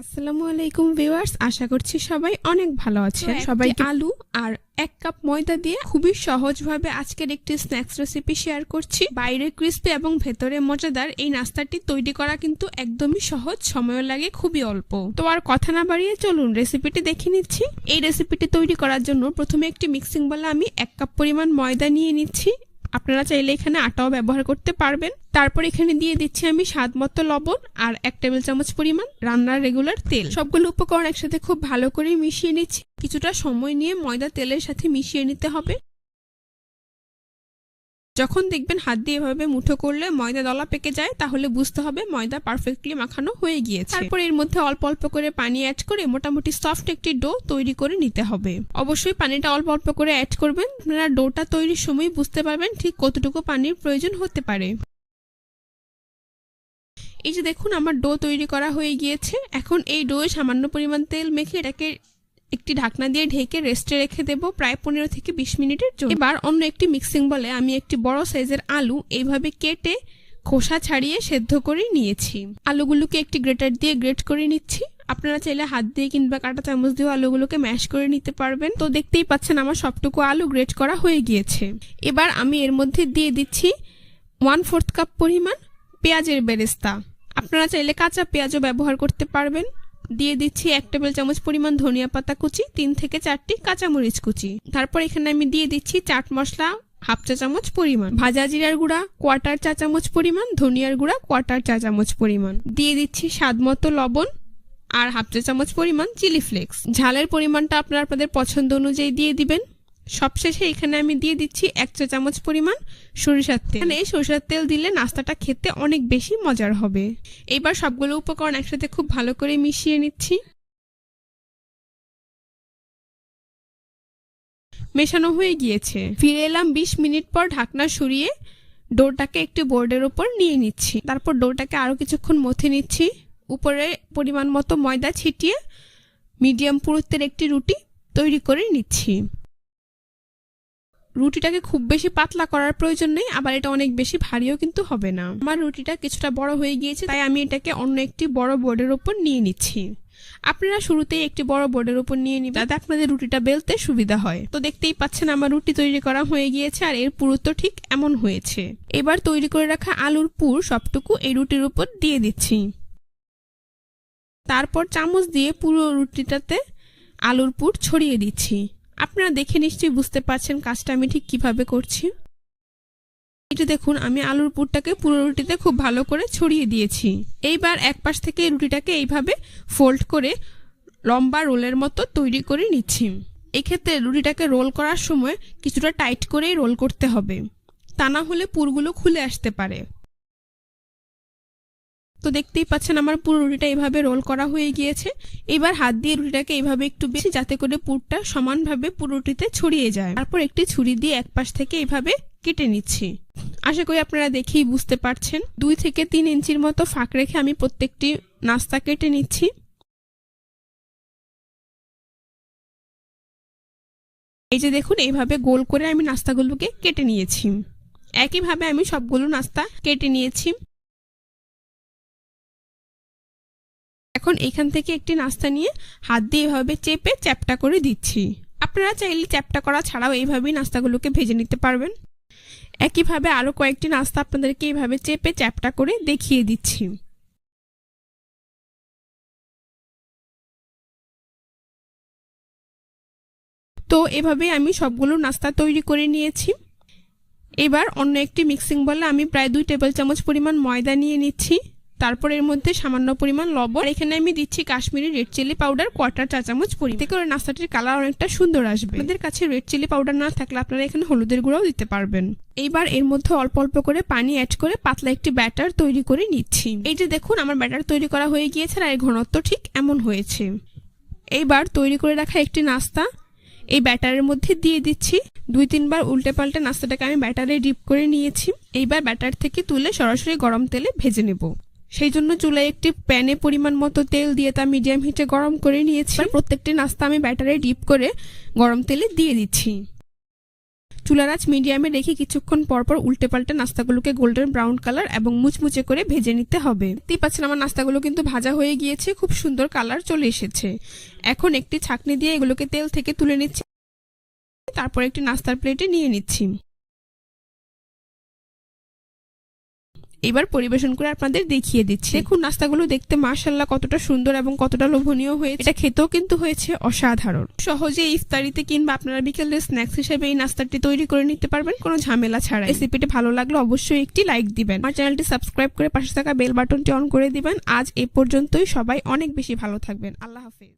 আসসালামু আলাইকুম ভিউয়ার্স আশা করছি সবাই অনেক ভালো আছেন। সবাই আলু আর এক কাপ ময়দা দিয়ে খুবই সহজভাবে আজকের একটি স্ন্যাক্স রেসিপি শেয়ার করছি। বাইরে ক্রিস্পি এবং ভেতরে মজাদার এই নাস্তাটি তৈরি করা কিন্তু একদমই সহজ সময় লাগে খুবই অল্প। তো আর কথা না বাড়িয়ে চলুন রেসিপিটি দেখে নিচ্ছি। এই রেসিপিটি তৈরি করার জন্য প্রথমে একটি মিক্সিং বলে আমি এক কাপ পরিমাণ ময়দা নিয়ে নিচ্ছি। আপনারা চাইলে এখানে আটাও ব্যবহার করতে পারবেন। তারপর এখানে দিয়ে দিচ্ছি আমি স্বাদ মতো লবণ আর এক টেবিল চামচ পরিমাণ রান্নার রেগুলার তেল। সবগুলো উপকরণ একসাথে খুব ভালো করে মিশিয়ে নিচ্ছি। কিছুটা সময় নিয়ে ময়দা তেলের সাথে মিশিয়ে নিতে হবে। যখন দেখবেন হাত দিয়ে এভাবে মুঠো করলে ময়দা দলা পেকে যায়, তাহলে বুঝতে হবে ময়দা পারফেক্টলি মাখানো হয়ে গিয়েছে। তারপর এর মধ্যে অল্প অল্প করে পানি অ্যাড করে মোটামুটি সফট একটি ডো তৈরি করে নিতে হবে। অবশ্যই পানিটা অল্প অল্প করে অ্যাড করবেন, আপনারা ডোটা তৈরির সময় বুঝতে পারবেন ঠিক কতটুকু পানির প্রয়োজন হতে পারে। এই যে দেখুন, আমার ডো তৈরি করা হয়ে গিয়েছে। এখন এই ডোয়ে সামান্য পরিমাণ তেল মেখে এটাকে একটি ঢাকনা দিয়ে ঢেকে রেস্টে রেখে দেব প্রায় পনেরো থেকে বিশ মিনিটের জন্য। এবার অন্য একটি মিক্সিং বলে আমি একটি বড় সাইজের আলু এইভাবে কেটে খোসা ছাড়িয়ে সেদ্ধ করে নিয়েছি। আলুগুলোকে একটি গ্রেটার দিয়ে গ্রেট করে নিচ্ছি। আপনারা চাইলে হাত দিয়ে কিংবা কাটা চামচ দিয়ে আলুগুলোকে ম্যাশ করে নিতে পারবেন। তো দেখতেই পাচ্ছেন আমার সবটুকু আলু গ্রেট করা হয়ে গিয়েছে। এবার আমি এর মধ্যে দিয়ে দিচ্ছি ওয়ান ফোর্থ কাপ পরিমাণ পেঁয়াজের বেরেস্তা। আপনারা চাইলে কাঁচা পেঁয়াজও ব্যবহার করতে পারবেন। দিয়ে দিচ্ছি এক টেবিল চামচ পরিমাণ ধনিয়া পাতা কুচি, তিন থেকে চারটি কাঁচামরিচ কুচি। তারপর এখানে আমি দিয়ে দিচ্ছি চাট মশলা হাফ চা চামচ পরিমাণ। ভাজা জিরার গুঁড়া কোয়ার্টার চা চামচ পরিমাণ, ধনিয়ার গুঁড়া কোয়ার্টার চা চামচ পরিমাণ। দিয়ে দিচ্ছি স্বাদ মতো লবণ আর হাফ চা চামচ পরিমাণ চিলি ফ্লেক্স। ঝালের পরিমাণটা আপনারা আপনাদের পছন্দ অনুযায়ী দিয়ে দিবেন। সবশেষে এখানে আমি দিয়ে দিচ্ছি এক চা চামচ পরিমাণ সরিষার তেল। এই সরিষার তেল দিলে নাস্তাটা খেতে অনেক বেশি মজার হবে। এইবার সবগুলো উপকরণ একসাথে খুব ভালো করে মিশিয়ে নিচ্ছি। মেশানো হয়ে গিয়েছে। ফিরে এলাম বিশ মিনিট পর ঢাকনা সরিয়ে ডোরটাকে একটি বোর্ডের ওপর নিয়ে নিচ্ছি। তারপর ডোরটাকে আরও কিছুক্ষণ মথে নিচ্ছি। উপরে পরিমাণ মতো ময়দা ছিটিয়ে মিডিয়াম পুরুত্বের একটি রুটি তৈরি করে নিচ্ছি। রুটিটাকে খুব বেশি পাতলা করার প্রয়োজন নেই, আবার এটা অনেক বেশি ভারীও কিন্তু হবে না। আমার রুটিটা কিছুটা বড় হয়ে গিয়েছে, তাই আমি এটাকে অন্য একটি বড় বোর্ডের উপর নিয়ে নিচ্ছি। আপনারা শুরুতেই একটি বড় বোর্ডের উপর নিয়ে নিবেন, যাতে আপনাদের রুটিটা বেলতে সুবিধা হয়। তো দেখতেই পাচ্ছেন আমার রুটি তৈরি করা হয়ে গিয়েছে, আর এর পুরুত্ব ঠিক এমন হয়েছে। এবার তৈরি করে রাখা আলুর পুর সবটুকু এই রুটির উপর দিয়ে দিচ্ছি। তারপর চামচ দিয়ে পুরো রুটিটাতে আলুর পুর ছড়িয়ে দিচ্ছি। আপনারা দেখে নিশ্চয়ই বুঝতে পারছেন কাজটা আমি ঠিক কীভাবে করছি। এটা দেখুন, আমি আলুর পুরটাকে পুরো রুটিতে খুব ভালো করে ছড়িয়ে দিয়েছি। এইবার এক পাশ থেকে রুটিটাকে এইভাবে ফোল্ড করে লম্বা রোলের মতো তৈরি করে নিচ্ছি। এক্ষেত্রে রুটিটাকে রোল করার সময় কিছুটা টাইট করেই রোল করতে হবে। তা না হলে পুরগুলো খুলে আসতে পারে। তো দেখতেই পাচ্ছেন আমার পুরো রুটিটা এভাবে রোল করা হয়ে গিয়েছে। এবার হাত দিয়ে রুটিটাকে এভাবে একটু বেশি যাতে করে পুরটা সমানভাবে পুরো রুটিতে ছড়িয়ে যায়। তারপর একটি ছুরি দিয়ে এক পাশ থেকে এভাবে কেটে নিচ্ছি। আশা করি আপনারা দেখেই বুঝতে পারছেন। দুই থেকে তিন ইঞ্চির মতো ফাঁক রেখে আমি প্রত্যেকটি নাস্তা কেটে নিচ্ছি। এই যে দেখুন এইভাবে গোল করে আমি নাস্তাগুলোকে কেটে নিয়েছি। একইভাবে আমি সবগুলো নাস্তা কেটে নিয়েছি। এখন এখান থেকে একটি নাস্তা নিয়ে হাত দিয়ে এভাবে চেপে চ্যাপটা করে দিচ্ছি। আপনারা চাইলে চ্যাপটা করা ছাড়াও এইভাবেই নাস্তাগুলোকে ভেজে নিতে পারবেন। একইভাবে আরও কয়েকটি নাস্তা আপনাদেরকে এইভাবে চেপে চ্যাপটা করে দেখিয়ে দিচ্ছি। তো এভাবে আমি সবগুলো নাস্তা তৈরি করে নিয়েছি। এবার অন্য একটি মিক্সিং বলে আমি প্রায় দুই টেবিল চামচ পরিমাণ ময়দা নিয়ে নিচ্ছি। তারপর এর মধ্যে সামান্য পরিমাণ লবণ। এখানে আমি দিচ্ছি Kashmiri red chilli powder quarter চা চামচ পরি। এতে করে নাস্তাটির কালার অনেকটা সুন্দর আসবে। আপনাদের কাছে রেড চিলি পাউডার না থাকলে আপনারা এখানে হলুদের গুঁড়াও দিতে পারবেন। এইবার এর মধ্যে অল্প অল্প করে পানি অ্যাড করে পাতলা একটি ব্যাটার তৈরি করে নিচ্ছি। এই যে দেখুন, আমার ব্যাটার তৈরি করা হয়ে গিয়েছে আর এর ঘনত্ব ঠিক এমন হয়েছে। এইবার তৈরি করে রাখা একটি নাস্তা। এই ব্যাটারের মধ্যে দিয়ে দিচ্ছি দুই তিনবার উল্টে পাল্টে নাস্তাটাকে আমি ব্যাটারে ডিপ করে নিয়েছি। এইবার ব্যাটার থেকে তুলে সরাসরি গরম তেলে ভেজে নেব। সেই জন্য চুলায় একটি প্যানে পরিমাণ মতো তেল দিয়ে তা মিডিয়াম হিটে গরম করে নিয়েছি। প্রত্যেকটি নাস্তা আমি ব্যাটারে ডিপ করে গরম তেলে দিয়ে দিচ্ছি। চুলার আঁচ মিডিয়ামে রেখে কিছুক্ষণ পর পর উল্টে পাল্টে নাস্তাগুলোকে গোল্ডেন ব্রাউন কালার এবং মুচমুচে করে ভেজে নিতে হবে। দেখতেই পাচ্ছেন আমার নাস্তাগুলো কিন্তু ভাজা হয়ে গিয়েছে, খুব সুন্দর কালার চলে এসেছে। এখন একটি ছাকনি দিয়ে এগুলোকে তেল থেকে তুলে নিচ্ছি, তারপর একটি নাস্তার প্লেটে নিয়ে নিচ্ছি। এবার পরিবেশন করে আপনাদের দেখিয়ে দিচ্ছি। দেখুন, নাস্তাগুলো দেখতে মাশাল্লাহ কতটা সুন্দর এবং কতটা লোভনীয় হয়েছে। এটা খেতেও কিন্তু হয়েছে অসাধারণ। সহজে ইফতারিতে কিংবা আপনারা বিকেলের স্ন্যাক্স হিসেবে এই নাস্তাটি তৈরি করে নিতে পারবেন, কোনো ঝামেলা ছাড়া রেসিপিটি ভালো লাগলে অবশ্যই একটি লাইক দিবেন। আমার চ্যানেলটি সাবস্ক্রাইব করে পাশে থাকা বেল বাটনটি অন করে দিবেন। আজ এ পর্যন্তই। সবাই অনেক বেশি ভালো থাকবেন। আল্লাহ হাফেজ।